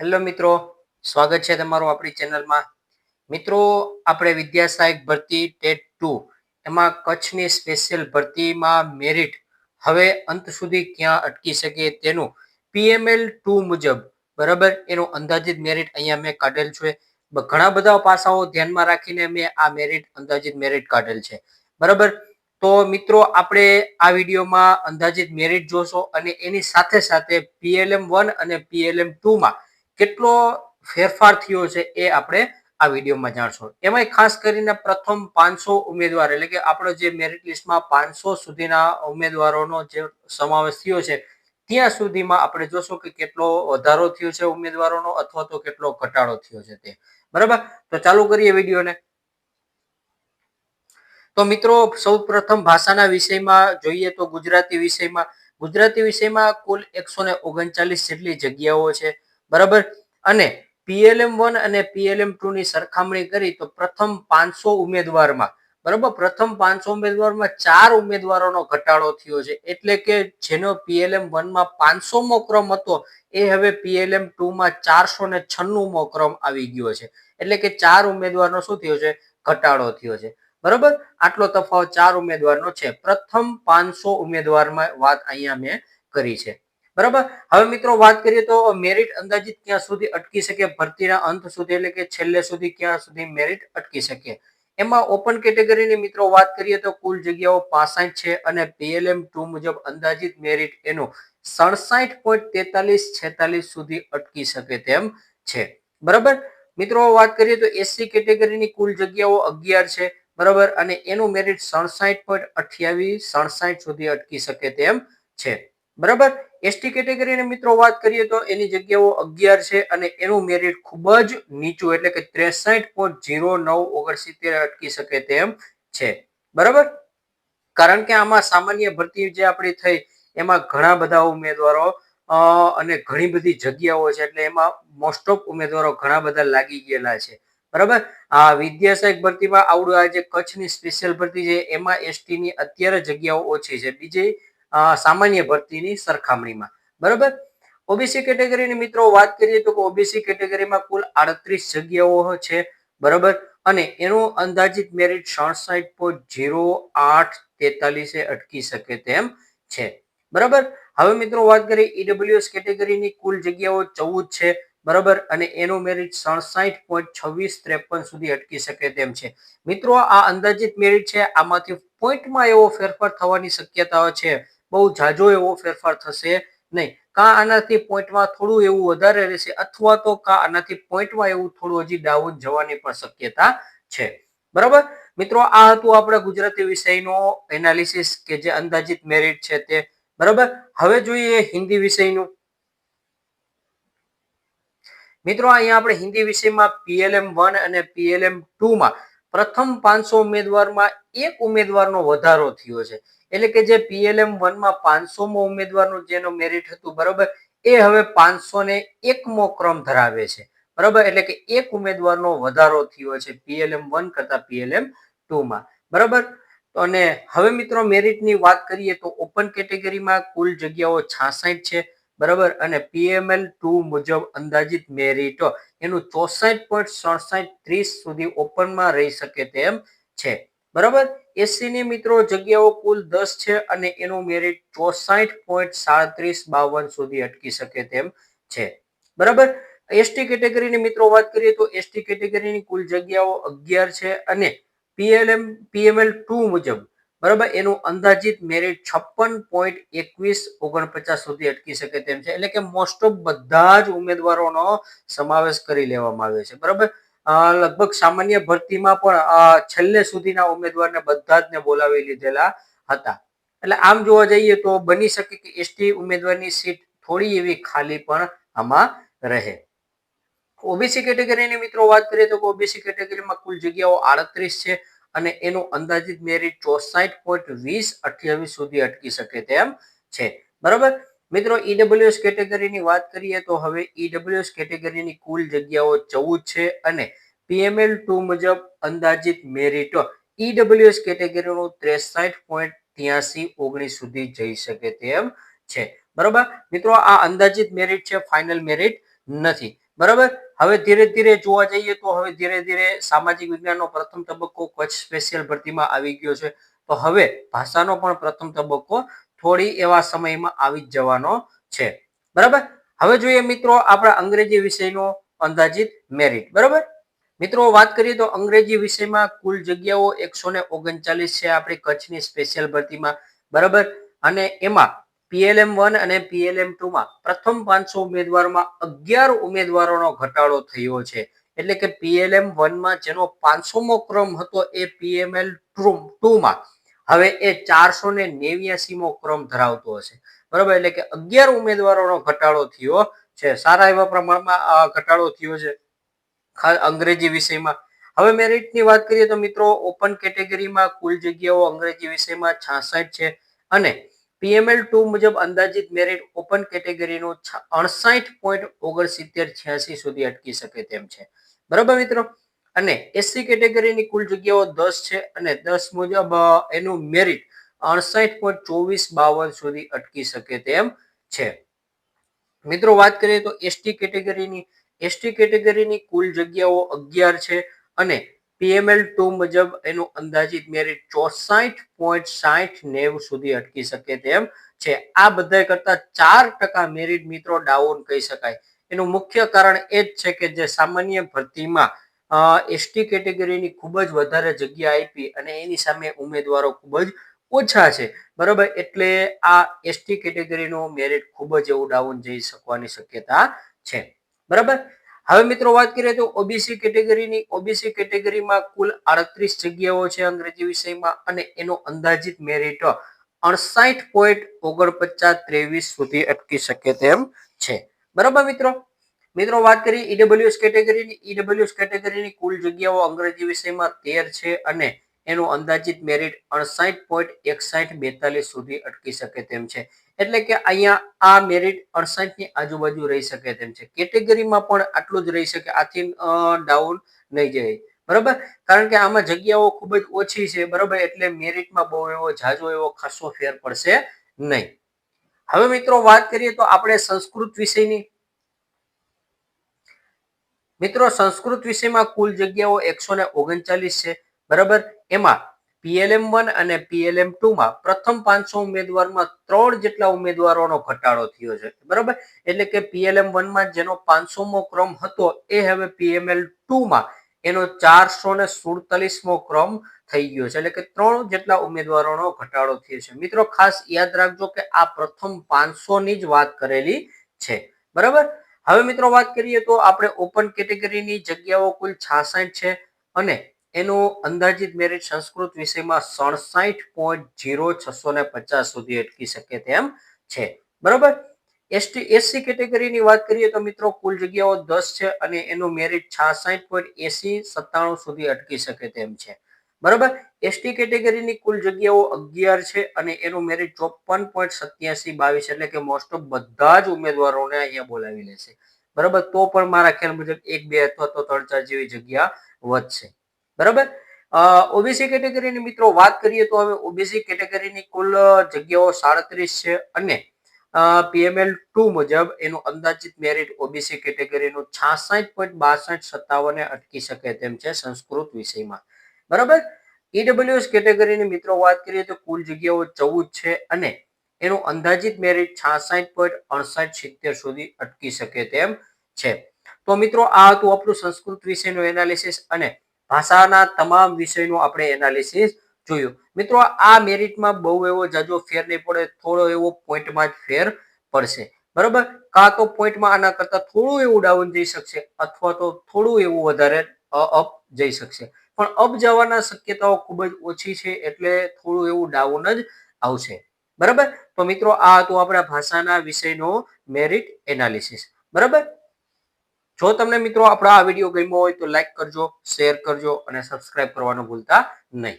Hello મિત્રો, સ્વાગત છે તમારું આપણી ચેનલમાં. મિત્રો, આપણે વિદ્યા સહાયક ભરતી ટેટ ટુ, એમાં કચ્છની સ્પેશિયલ ભરતીમાં મેરિટ હવે અંત સુધી ક્યાં અટકી શકે તેનું પીએમએલ ટુ મુજબ, બરાબર? એનું અંદાજિત મેરિટ અહીંયા મેં કાઢેલ છે. ઘણા બધા પાસાઓ ધ્યાનમાં રાખીને મેં આ મેરિટ, અંદાજિત મેરિટ કાઢેલ છે. બરાબર? તો મિત્રો, આપણે આ વિડીયોમાં અંદાજિત મેરિટ જોશો અને એની સાથે સાથે પીએલએમ વન અને પીએલએમ ટુમાં કેટલો ફેરફાર થયો છે એ આપણે આ વિડીયોમાં જાણશું. એમાંય ખાસ કરીને પ્રથમ પાંચસો ઉમેદવાર, એટલે કે આપણો જે મેરિટ લિસ્ટમાં પાંચસો સુધીના ઉમેદવારોનો જે સમાવેશ થયો છે, ત્યાં સુધીમાં આપણે જોશું કે કેટલો વધારો થયો છે ઉમેદવારોનો અથવા તો કેટલો ઘટાડો થયો છે તે. બરાબર? તો ચાલુ કરીએ વિડીયોને. તો મિત્રો સૌ પ્રથમ ભાષાના વિષયમાં જોઈએ તો ગુજરાતી વિષયમાં. ગુજરાતી વિષયમાં કુલ એકસો ને ઓગણચાલીસ જેટલી જગ્યાઓ છે. બરાબર? અને પીએલએમ વન અને પીએલએમ ટુ ની સરખામણી કરી તો પ્રથમ પાંચસો ઉમેદવારમાં, બરાબર? પ્રથમ પાંચસો ઉમેદવારમાં ચાર ઉમેદવારોનો ઘટાડો થયો છે. એટલે કે જેનો પીએલએમ વનમાં પાંચસોમો ક્રમ હતો, એ હવે પીએલએમ ટુમાં ચારસો ને છન્નુંમો ક્રમ આવી ગયો છે. એટલે કે ચાર ઉમેદવારનો શું થયો છે? ઘટાડો થયો છે. બરાબર? આટલો તફાવત ચાર ઉમેદવારનો છે. પ્રથમ પાંચસો ઉમેદવારમાં વાત અહીંયા મેં કરી છે. બરાબર? હવે મિત્રો વાત કરીએ તો મેરિટ અંદાજિત ક્યાં સુધી અટકી શકે? ભરતીના અંત સુધી એટલે કે છેલ્લે સુધી ક્યાં સુધી મેરિટ અટકી શકે? એમાં ઓપન કેટેગરીની મિત્રો વાત કરીએ તો કુલ જગ્યાઓ પાસઠ છે અને પીએલએમ ટુ મુજબ અંદાજિત મેરિટ એનું સડસાઠ પોઈન્ટ તેતાલીસ છેતાલીસ સુધી અટકી શકે તેમ છે. બરાબર? મિત્રો વાત કરીએ તો એસસી કેટેગરીની કુલ જગ્યાઓ અગિયાર છે, બરાબર? અને એનું મેરિટ સડસાઠ પોઈન્ટ અઠ્યાવીસ, સડસાઠ સુધી અટકી શકે તેમ છે. બરાબર? એસટી કેટેગરીની મિત્રો વાત કરીએ તો એની જગ્યાઓ અગિયાર છે અને એનું મેરિટ ખૂબ જ નીચું એટલે કે ત્રેસઠ પોઈન્ટ ઝીરો નવ ઓગણસિત્તેર અટકી શકે તેમ છે. બરાબર? કારણ કે આમાં સામાન્ય ભરતી જે આપણી થઈ એમાં ઘણા બધા ઉમેદવારો અને ઘણી બધી જગ્યાઓ છે એટલે એમાં મોસ્ટ ઓફ ઉમેદવારો ઘણા બધા લાગી ગયેલા છે. બરાબર? આ વિદ્યા સહાયક ભરતીમાં આવડું આ જે કચ્છની સ્પેશિયલ ભરતી છે એમાં એસટીની અત્યારે જગ્યાઓ ઓછી છે. બીજી સામાન્ય ભરતીની સરખામણીમાં. બરાબર? ઓબીસી કેટેગરીની મિત્રો વાત કરીએ તો ઓબીસી કેટેગરીમાં કુલ આડત્રીસ જગ્યાઓ છે, બરાબર? અને એનું અંદાજિત મેરિટ સડસઠ પોઈન્ટ જીરો આઠ તેતાલીસે અટકી શકે તેમ છે. બરાબર? હવે મિત્રો વાત કરીએ ઈડબ્લ્યુએસ કેટેગરીની કુલ જગ્યાઓ ચૌદ છે, બરાબર? અને એનું મેરિટ સડસઠ પોઈન્ટ છવ્વીસ ત્રેપન સુધી અટકી શકે તેમ છે. મિત્રો, આ અંદાજિત મેરિટ છે, આમાંથી પોઈન્ટમાં એવો ફેરફાર થવાની શક્યતાઓ છે. બહુ જાજો એવો ફેરફાર થશે નહીં. કા આનાથી પોઈન્ટમાં થોડું એવું વધારે રહેશે અથવા તો કા આનાથી પોઈન્ટમાં એવું થોડું હજી ડાઉન જવાની પણ શક્યતા છે. બરાબર? મિત્રો, આ હતું આપણે ગુજરાતી વિષયનો એનાલિસિસ કે જે અંદાજિત મેરિટ છે તે. બરાબર? હવે જોઈએ હિન્દી વિષયનું. મિત્રો, અહીંયા આપણે હિન્દી વિષયમાં પીએલએમ વન અને પીએલએમ ટુમાં પ્રથમ પાંચસો ઉમેદવારમાં એક ઉમેદવારનો વધારો થયો છે. એટલે કે જે પીએલએમ વનમાં પાંચસોમો ઉમેદવારનું જેનું મેરિટ હતું, બરાબર, એ હવે પાંચસો ને એકમો ક્રમ ધરાવે છે. બરાબર, એટલે કે એક ઉમેદવારનો વધારો થયો છે પીએલએમ વન કરતા પીએલએમ ટુમાં બરાબર? અને હવે મિત્રો મેરિટની વાત કરીએ તો ઓપન કેટેગરીમાં કુલ જગ્યાઓ છાસઠ છે, બરાબર? અને પીએમએલ ટુ મુજબ અંદાજિત મેરિટ એનું ચોસઠ પોઈન્ટ સડસઠ ત્રીસ સુધી ઓપનમાં રહી શકે તેમ છે. બરાબર? એસસી ની મિત્રો જગ્યાઓ કુલ દસ છે અને એનું મેરિટ ચોસઠ પોઈન્ટ સાડત્રીસ બાવન સુધી અટકી શકે તેમ છે. બરાબર? એસટી કેટેગરીની મિત્રો વાત કરીએ તો એસટી કેટેગરીની કુલ જગ્યાઓ અગિયાર છે અને પીએલએમ, પીએમએલ ટુ મુજબ, બરાબર? એનું અંદાજિત મેરિટ છપ્પન પોઈન્ટ એકવીસ ઓગણપચાસ સુધી અટકી શકે તેમ છે. એટલે કે મોસ્ટ ઓફ બધા જ ઉમેદવારોનો સમાવેશ કરી લેવામાં આવ્યો છે. બરાબર? લગભગ સામાન્ય ભરતીમાં પણ છેલ્લે સુધીના ઉમેદવારને બધા જ ને બોલાવી લીધેલા હતા. એટલે આમ જોવા જઈએ તો બની શકે કે એસટી ઉમેદવારની સીટ થોડી એવી ખાલી પણ આમાં રહે. ઓબીસી કેટેગરીની મિત્રો વાત કરીએ તો ઓબીસી કેટેગરીમાં કુલ જગ્યાઓ આડત્રીસ છે અને એનું અંદાજિત મેરિટ ચોસઠ પોઈન્ટ વીસ અઠ્યાવીસ સુધી અટકી શકે તેમ છે. બરાબર? મિત્રો ઈડબ્લ્યુએસ કેટેગરીની વાત કરીએ તો હવે ઈડબ્લ્યુએસ કેટેગરીની કુલ જગ્યાઓ ચૌદ છે અને પીએમએલ ટુ મુજબ અંદાજિત મેરિટ ઈડબ્લ્યુએસ કેટેગરીનું ત્રેસઠ પોઈન્ટ ત્યાસી ઓગણીસ સુધી જઈ શકે તેમ છે. બરાબર? મિત્રો, આ અંદાજિત મેરિટ છે ફાઇનલ મેરિટ નથી. બરાબર? હવે ધીરે ધીરે જોવા જઈએ તો હવે ધીરે ધીરે સામાજિક વિજ્ઞાનનો પ્રથમ તબક્કો કચ્છ સ્પેશિયલ ભરતીમાં આવી ગયો છે. તો હવે ભાષાનો પણ પ્રથમ તબક્કો થોડી એવા સમયમાં આવી જવાનો છે. બરાબર? હવે જોઈએ મિત્રો આપણા અંગ્રેજી વિષયનો અંદાજિત મેરિટ બરાબર? મિત્રો વાત કરીએ તો અંગ્રેજી વિષયમાં કુલ જગ્યાઓ એકસો ને ઓગણચાલીસ છે આપણી કચ્છની સ્પેશિયલ ભરતીમાં. બરાબર? અને એમાં પીએલએમ વન અને પીએલએમ ટુમાં પ્રથમ પાંચસો ઉમેદવારોમાં અગિયાર ઉમેદવારોનો ઘટાડો થયો છે. એટલે કે પીએલએમ વનમાં જેનો પાંચસોમો ક્રમ હતો એ પીએમએલ ટુમાં હવે એ ચારસો ને નેવ્યાસીમો ક્રમ ધરાવતો હશે. બરાબર? એટલે કે અગિયાર ઉમેદવારોનો ઘટાડો થયો છે. સારા એવા પ્રમાણમાં ઘટાડો થયો છે. અંગ્રેજી વિષયમાં. હવે મેરિટની વાત કરીએ તો મિત્રો ઓપન કેટેગરીમાં કુલ જગ્યાઓ અંગ્રેજી વિષયમાં છાસઠ છે અને પીએમએલ ટુ મુજબ અંદાજિત મેરિટ ઓપન કેટેગરીનું અણસાઠ પોઈન્ટ ઓગણસિત્તેર છ્યાસી સુધી અટકી શકે તેમ છે. બરાબર મિત્રો? અને એસસી કેટેગરીની કુલ જગ્યાઓ દસ છે અને દસ મુજબ એનું મેરિટ અણસાઠ પોઈન્ટ ચોવીસ બાવન સુધી અટકી શકે તેમ છે. મિત્રો વાત કરીએ તો એસટી કેટેગરીની એસટી કેટેગરીની કુલ જગ્યાઓ અગિયાર છે અને પીએમએલ ટુ મુજબ એનું અંદાજિત મેરિટ ચોસાઠ પોઈન્ટ સાઠ નેવ સુધી અટકી શકે તેમ છે. આ બધા કરતા ચાર ટકા મેરિટ મિત્રો ડાઉન કહી શકાય. એનું મુખ્ય કારણ એ જ છે કે જે સામાન્ય ભરતીમાં એસટી કેટેગરીની ખૂબ જ વધારે જગ્યા આપી અને એની સામે ઉમેદવારો ખૂબ જ ઓછા છે. બરાબર? એટલે આ એસટી કેટેગરીનું મેરિટ ખૂબ જ એવું ડાઉન જઈ શકવાની શક્યતા છે. બરાબર? હવે મિત્રો વાત કરીએ તો ઓબીસી કેટેગરીની. ઓબીસી કેટેગરીમાં કુલ આડત્રીસ જગ્યાઓ છે અંગ્રેજી વિષયમાં અને એનો અંદાજિત મેરિટ અણસાઠ પોઈન્ટ ઓગણપચાસ ત્રેવીસ સુધી અટકી શકે તેમ છે. બરાબર મિત્રો? મિત્રો વાત કરીએ ઈડબ્લ્યુએસ કેટેગરીની. ઈડબ્લ્યુએસ કેટેગરીની કુલ જગ્યાઓ અંગ્રેજી વિષયમાં તેર છે અને એનું અંદાજિત મેરિટ અણસાઠ પોઈન્ટ એકસાઠ બેતાલીસ સુધી અટકી શકે તેમ છે. એટલે કે અહીંયા આ મેરિટ અડસઠની આજુબાજુ રહી શકે તેમ છે. કેટેગરીમાં પણ આટલું જ રહી શકે, આથી ડાઉન નહીં જાય. બરાબર? કારણ કે આમાં જગ્યાઓ ખૂબ જ ઓછી છે, બરાબર? એટલે મેરિટમાં બહુ એવો જાજો એવો ખાસો ફેર પડશે નહીં. હવે મિત્રો વાત કરીએ તો આપણે સંસ્કૃત વિષયની. મિત્રો, સંસ્કૃત વિષયમાં કુલ જગ્યાઓ એકસો ને ઓગણચાલીસ છે. બરાબર? એમાં પીએલએમ વન અને પીએલએમ ટુમાં પ્રથમ પાંચસો ઉમેદવારમાં ત્રણ જેટલા ઉમેદવારોનો ઘટાડો થયો છે. બરાબર? એટલે કે પીએલએમ વનમાં જેનો પાંચસોમો ક્રમ હતો, એ હવે પીએમએલ ટુમાં એનો ચારસો ને સુડતાલીસમો ક્રમ થઈ ગયો છે. એટલે કે ત્રણ જેટલા ઉમેદવારોનો ઘટાડો થયો છે. મિત્રો, ખાસ યાદ રાખજો કે આ પ્રથમ પાંચસો ની જ વાત કરેલી છે. બરાબર? હવે મિત્રો વાત કરીએ તો આપણે ઓપન કેટેગરીની જગ્યાઓ કુલ છાસઠ છે અને એનો અંદાજિત મેરિટ સંસ્કૃત વિષયમાં સડસાઠ પોઈન્ટ જીરો છસો ને પચાસ સુધી અટકી શકે તેમ છે. બરોબર? એસટી એસસી કેટેગરીની વાત કરીએ તો મિત્રો કુલ જગ્યાઓ દસ છે અને એનું મેરિટ છાસઠ પોઈન્ટ એસી સત્તાણું સુધી અટકી શકે તેમ છે. બરાબર? એસટી કેટેગરીની કુલ જગ્યાઓ અગિયાર છે અને એનું મેરિટ ચોપન પોઈન્ટ સત્યાસી બાવીસ એટલે કે મોસ્ટ ઓફ બધા જ ઉમેદવારોને અહીંયા બોલાવી લેશે. બરાબર? તો પણ મારા ખ્યાલ મુજબ એક, બે અથવા તો ત્રણ, ચાર જેવી જગ્યા વધશે. બરાબર? ઓબીસી કેટેગરીની મિત્રો વાત કરીએ તો હવે ઓબીસી કેટેગરીની કુલ જગ્યાઓ સાડત્રીસ છે અને પીએમએલ ટુ મુજબ એનું અંદાજિત મેરિટ ઓબીસી કેટેગરીનું છાસઠ પોઈન્ટ બાસઠ સત્તાવને અટકી શકે તેમ છે સંસ્કૃત વિષયમાં. બરાબર? ઈડબ્લ્યુએસ કેટેગરીની મિત્રો વાત કરીએ તો કુલ જગ્યાઓ ચૌદ છે અને એનું અંદાજિત મેરિટ છાસઠ પોઈન્ટ અડસઠ સિત્તેર સુધી અટકી શકે તેમ છે. તો મિત્રો, આ હતું આપણું સંસ્કૃત વિષયનું એનાલિસિસ અને ભાષાના તમામ વિષયનું આપણે એનાલિસિસ જોયું. મિત્રો, આ મેરિટમાં બહુ એવો જાજો ફેર નહીં પડે, થોડો એવો પોઈન્ટમાં જ ફેર પડશે. બરોબર? કાં તો પોઈન્ટમાં આના કરતા થોડું એવું ડાઉન જઈ શકશે અથવા તો થોડું એવું વધારે અપ જઈ શકશે. પણ અપ જવાના શક્યતાઓ ખૂબ જ ઓછી છે એટલે થોડું એવું ડાઉન જ આવશે. બરાબર? તો મિત્રો, આ હતું આપણા ભાષાના વિષયનો મેરિટ એનાલિસિસ બરાબર? જો તમને મિત્રો આપણો આ વીડિયો ગમ્યો હોય તો લાઈક કરજો શેર કરજો અને સબસ્ક્રાઇબ કરવાનું ભૂલતા નહીં.